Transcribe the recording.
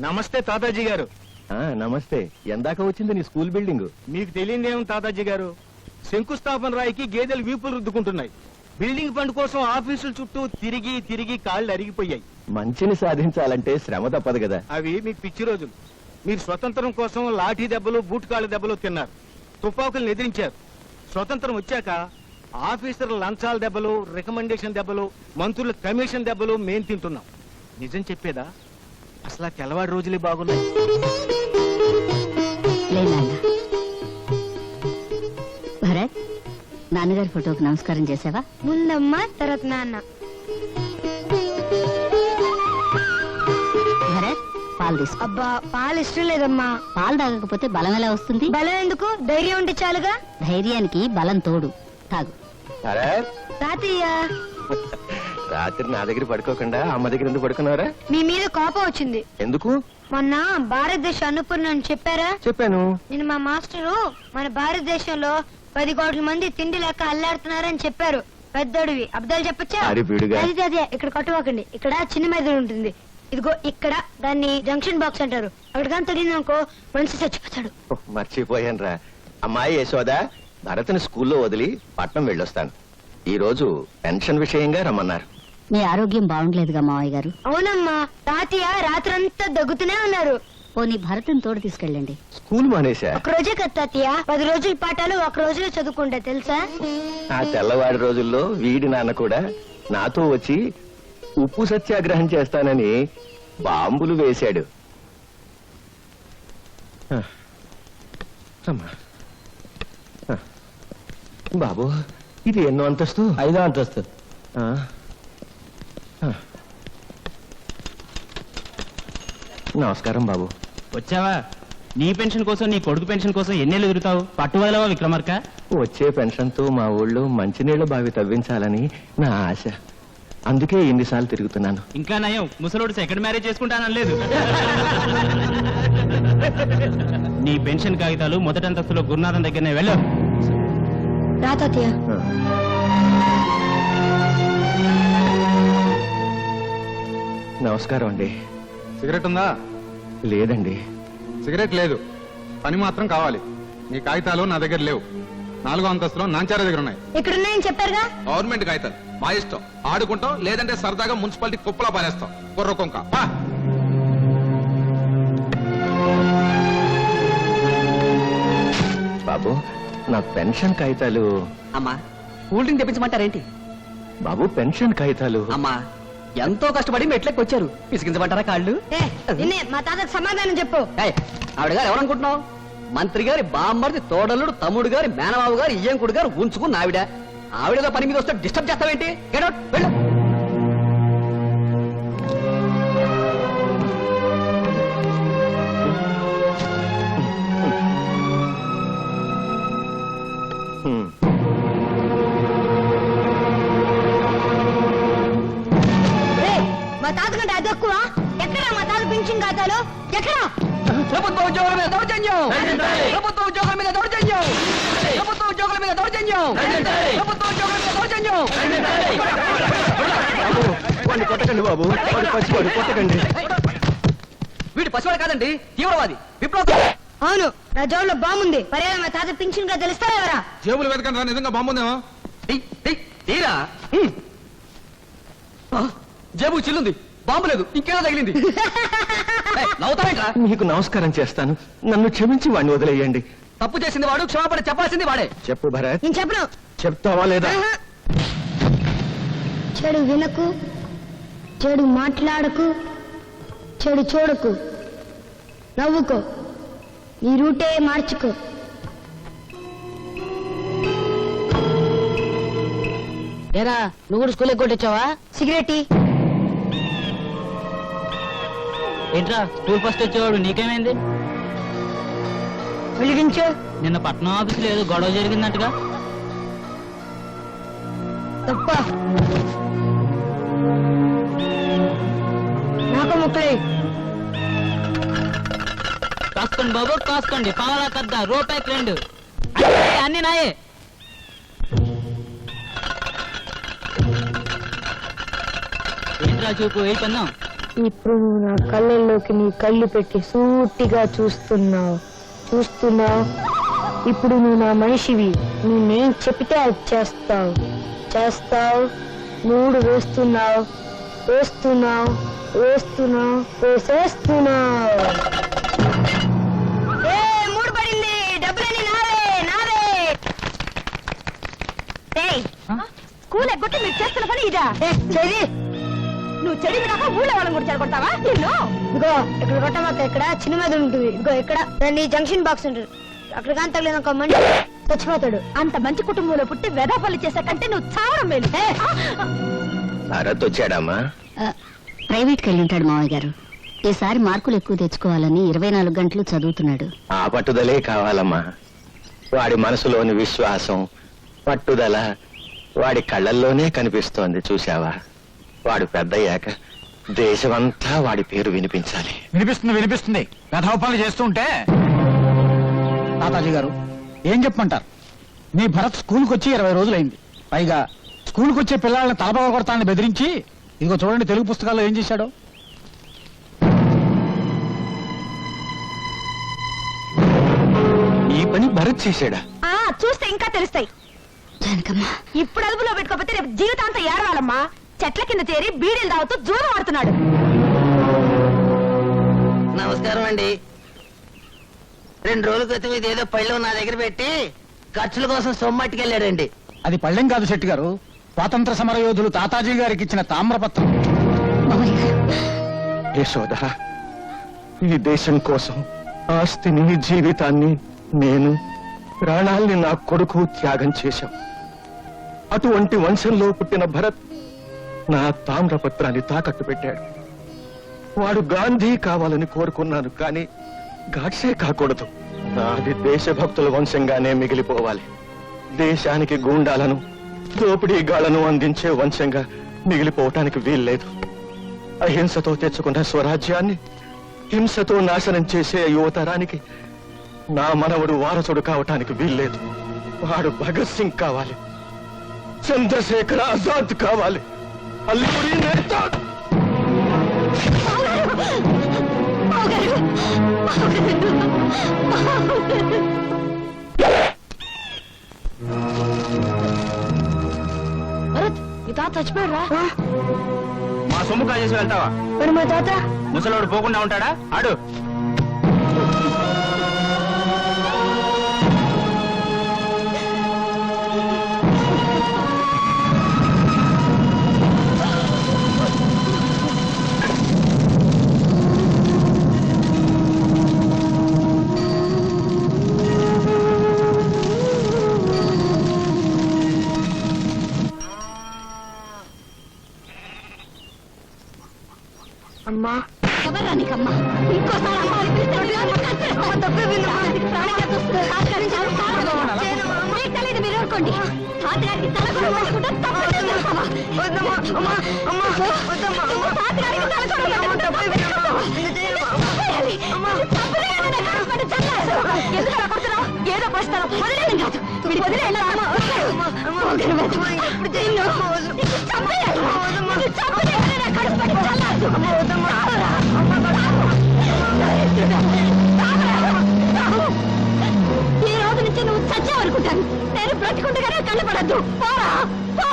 నమస్తే తాతాజీ గారు. ఆ, నమస్తే. ఎందాక వచ్చింది నీ స్కూల్ బిల్డింగ్. మీకు తెలియదేం తాతాజీ గారు? శంకుస్థాపన రాయికి గేదెలు వీపులు రుద్దుకుంటున్నాయి. బిల్డింగ్ ఫండ్ కోసం ఆఫీసుల చుట్టూ తిరిగి తిరిగి కాళ్ళు అరిగిపోయాయి. మంచిని సాధించాలంటే శ్రమ తప్పదు కదా. అవి మీకు పిచ్చి రోజులు. మీరు స్వతంత్రం కోసం లాఠీ దెబ్బలు బూట్ కాళ్ళ దెబ్బలు తిన్నారు. తుపాకులను ఎదిరించారు. స్వతంత్రం వచ్చాక ఆఫీసర్ల లంచాల దెబ్బలు రికమెండేషన్ దెబ్బలు మంత్రుల కమిషన్ దెబ్బలు మేం తింటున్నాం. నిజం చెప్పేదా? అసలు ఆ తెల్లవాడి రోజులే బాగున్నాయి. భరత్ నాన్నగారి ఫోటోకి నమస్కారం చేసావా? ముందమ్మ తర్వాత నాన్న. భరత్ పాలు తీసుకో. అబ్బా పాలు ఇష్టం లేదమ్మా. పాలు తాగకపోతే బలం ఎలా వస్తుంది? బలం ఎందుకు? ధైర్యం ఉంటే చాలుగా. ధైర్యానికి బలం తోడు. తాగు. తాతయ్య. రాత్రి నా దగ్గర పడుకోకుండా అమ్మ దగ్గర ఎందుకు పడుకున్నారా? మీ మీద కోపం వచ్చింది. ఎందుకు? మొన్న భారతదేశ అన్నపూర్ణ అని చెప్పారా? చెప్పాను. నేను మా మాస్టరు మన భారతదేశంలో పది కోట్ల మంది తిండి లెక్క అల్లాడుతున్నారని చెప్పారు. పెద్దోడివి. అబ్దాలు చెప్పచ్చా? అరే. అది అదే ఇక్కడ కట్టువాకండి. ఇక్కడ చిన్న మెదడు ఉంటుంది. ఇదిగో ఇక్కడ దాన్ని జంక్షన్ బాక్స్ అంటారు. అక్కడ కానీ తగిలింది అనుకో మనిషి చచ్చిపోతాడు. మర్చిపోయాను రా. అమ్మాయి యశోద భరత్ని స్కూల్లో వదిలి పట్నం వెళ్ళొస్తాను. ఈ రోజు పెన్షన్ విషయంగా రమ్మన్నారు. మీ ఆరోగ్యం బాగుండలేదుగా మావయ్య గారు అవునమ్మా తాతయ్య రాత్రంతా దగ్గుతూనే ఉన్నారు పోనీ భరత్ని తోడు తీసుకెళ్ళండి స్కూల్ మానేశా ఒక రోజే కదా తాతయ్య పది రోజుల పాఠాలు ఒక రోజులో చదువుకుంటా తెలుసా ఆ తెల్లవాడి రోజుల్లో వీడి నాన్న కూడా నాతో వచ్చి ఉప్పు సత్యాగ్రహం చేస్తానని బాంబులు వేశాడు ఆ, అమ్మా. ఆ. బాబు ఇది ఎన్నో అంతస్తు ఐదో అంతస్తు. ఆ. నమస్కారం బాబు. వచ్చావా? నీ పెన్షన్ కోసం నీ కొడుకు పెన్షన్ కోసం ఎన్నేళ్ళు ఎదురుతావు పట్టు వదలవా విక్రమార్క? వచ్చే పెన్షన్తో మా ఊళ్ళో మంచినీళ్ళ బావి తవ్వించాలని నా ఆశ. అందుకే ఇన్నిసార్లు తిరుగుతున్నాను. ఇంకా నయం. ముసలోడు సెకండ్ మ్యారేజ్ చేసుకుంటానలేదు నీ పెన్షన్ కాగితాలు మొదటి అంతస్తులో గురునాథం దగ్గరనే వెళ్ళు. రా తాతయ్య. ఆ. నమస్కారం అండి. సిగరెట్ ఉందా? లేదండి. సిగరెట్ లేదు. పని మాత్రం కావాలి. నీ కాగితాలు నా దగ్గర లేవు. నాలుగో అంతస్తులో నాంచార దగ్గర ఉన్నాయి. ఇక్కడ ఉన్నాయని చెప్పారుగా? గవర్నమెంట్ కాగితాలు. మా ఇష్టం. ఆడుకుంటాం లేదంటే సరదాగా మున్సిపాలిటీ కుప్పలా పారేస్తాం. కుర్ర కొంక. బాబు నా పెన్షన్ కాగితాలు అమ్మా కూల్ డ్రింక్ తెప్పించమంటారేంటి? బాబు పెన్షన్ కాగితాలు. అమ్మా ఎంతో కష్టపడి మెట్లెక్కి వచ్చారు పిసికించమంటారా కాళ్ళు నిన్నే మా తాతకు సమాధానం చెప్పు. ఆవిడ గారు ఎవరనుకుంటున్నావు? మంత్రి గారి బామ్మర్ది తోడల్లుడు తమ్ముడు గారి మేనబాబు గారు ఇయ్యంకుడు గారు ఉంచుకున్న ఆవిడ. ఆవిడతో పని మీద వస్తే డిస్టర్బ్ చేస్తావేంటి? వెళ్ళు. ఖాతాలో ఎక్కడా? ప్రభుత్వ ఉద్యోగుల మీద దౌర్జన్యం. ప్రభుత్వ ఉద్యోగుల మీద దౌర్జన్యం. ప్రభుత్వ ఉద్యోగుల మీద దౌర్జన్యం. ప్రభుత్వ ఉద్యోగుల మీద దౌర్జన్యం. వాడిని కొట్టకండి బాబు. వాడు కొట్టకండి. వీడి పసివాడు కాదండి తీవ్రవాది. విప్లవ అవును నా జోబులో బాగుంది పర్యాలు మా తాత పింఛన్ ఖాతాలు ఇస్తారా ఎవరా? జేబులు వెతకండి రా నిజంగా బాగుందేమో తీరా? జేబు చిల్లుంది. బాంబు లేదు ఇంకేదో తగిలింది. మీకు నమస్కారం చేస్తాను. నన్ను క్షమించి వాడిని వదిలేయండి. తప్పు చేసింది వాడు క్షమాపణ చెప్పాల్సింది వాడే. చెప్పు భరత్. నేను చెప్పను. చెప్తావా లేదా? ఆహా. చెడు వినకు చెడు మాట్లాడకు చెడు చూడకు. నవ్వుకో. నీ రూటే మార్చుకో. ఏరా నువ్వు కూడా స్కూల్ కొట్టించావా? సిగరెట్ ఏంట్రా స్కూల్ ఫస్ట్ వచ్చేవాడు నీకేమైంది? వెలిగించు. నిన్న పట్నం ఆఫీసులో ఏదో గొడవ జరిగిందంటగా. తప్ప. నాకు ముక్కలే. కాసుకోండి బాబు కాసుకోండి. పావలా కద్ద రూపాయికి రెండు. అన్ని నాయే. ఏంట్రా చూపు ఏ పన్నాం ఇప్పుడు నువ్వు నా కళ్ళల్లోకి నీ కళ్ళు పెట్టి సూటిగా చూస్తున్నావు. చూస్తున్నావు? ఇప్పుడు నువ్వు నా మనిషివి. నువ్వు నేను చెప్తే అది చేస్తావు. చేస్తావు? మూడు వేస్తున్నావు. వేస్తున్నావు. వేస్తున్నావు. వేసేస్తున్నావు. స్కూల్ ఎగ్గొట్టి మీరు చేస్తున్న పని ఇదా? నువ్వు చెడి వినాక ఊళ్ళో వాళ్ళని కూడా చెడగొడతావా? నిన్ను? ఇదిగో ఇక్కడ కొట్టమాక ఇక్కడ చిన్న మీద ఉంటుంది. ఇదిగో ఇక్కడ దాన్ని జంక్షన్ బాక్స్ ఉంటుంది. అక్కడ కానీ తగిలిన ఒక మనిషి చచ్చిపోతాడు. అంత మంచి కుటుంబంలో పుట్టి వెదపల్లి చేసే కంటే నువ్వు చావడం మేలు. భరత్ వచ్చాడమ్మా? ఆ, ప్రైవేట్కి వెళ్ళి ఉంటాడు మావయ్య గారు. ఈసారి మార్కులు ఎక్కువ తెచ్చుకోవాలని ఇరవై నాలుగు గంటలు చదువుతున్నాడు. ఆ పట్టుదలే కావాలమ్మా. వాడి మనసులోని విశ్వాసం పట్టుదల వాడి కళ్ళల్లోనే కనిపిస్తోంది చూశావా? వాడు పెద్దయ్యాక దేశమంతా వాడి పేరు వినిపించాలి. వినిపిస్తుంది వినిపిస్తుంది. గధవ పనులు చేస్తూ ఉంటే తాతాజీ గారు ఏం చెప్పమంటారు? మీ భరత్ స్కూల్కి వచ్చి ఇరవై రోజులైంది. పైగా స్కూల్కి వచ్చే పిల్లల్ని తలపగ కొడతానని బెదిరించి ఇదిగో చూడండి తెలుగు పుస్తకాల్లో ఏం చేశాడో. ఈ పని భరత్ చేశాడా? ఆ చూస్తే ఇంకా తెలుస్తాయి. జానకమ్మ. ఇప్పుడు అదుపులో పెట్టుకోకపోతే రేపు జీవితాంతం ఏడవాలమ్మా. చెట్ల కింద చేరి బీడీలు తాగుతూ జూదం ఆడుతున్నాడు నమస్కారం అండి. రెండు రోజుల క్రితం ఇదేదో పళ్ళు నా దగ్గర పెట్టి ఖర్చుల కోసం సొమ్మట్టుకెళ్ళాడండి. అది పళ్ళెం కాదు శెట్టి గారు. స్వాతంత్ర సమర యోధులు తాతాజీ గారికి ఇచ్చిన తామ్రపత్రం యశోద ఈ దేశం కోసం ఆస్తిని జీవితాన్ని నేను ప్రాణాల్ని నా కొడుకు త్యాగం చేశాం. అటువంటి వంశంలో పుట్టిన భరత్ నా తామ్రపత్రాన్ని తాకట్టు పెట్టాడు. వాడు గాంధీ కావాలని కోరుకున్నాను కానీ గాడ్సే కాకూడదు. నాది దేశభక్తుల వంశంగానే మిగిలిపోవాలి. దేశానికి గూండాలను దోపిడీగాళ్ళను అందించే వంశంగా మిగిలిపోవటానికి వీల్లేదు. అహింసతో తెచ్చుకున్న స్వరాజ్యాన్ని హింసతో నాశనం చేసే యువతరానికి నా మనవడు వారసుడు కావటానికి వీల్లేదు. వాడు భగత్ సింగ్ కావాలి. చంద్రశేఖర్ ఆజాద్ కావాలి. అల్లూరి నేత భరత్ మీ తాత చచ్చిపోయారా మా సొమ్ము కాజేసి వెళ్తావా? మరి మా తాత? ముసలోడు పోకుండా ఉంటాడా? ఆడు. నీకమ్మా ఇంకోసారి అమ్మ అని పిలిస్తే తెలియదు మీరు ఊరుకోండి తాతగారికి తల కూడా కొడుతున్నావు? ఏదో పరిస్థితుల్లో వదిలేయడం కాదు. నిన్ను నిన్ను చంపేయాలి. చంపేయాలి నా కడుపుని చల్లారు. నేను బ్రతికుండగానే కళ్ళు పడద్దు పోరా పో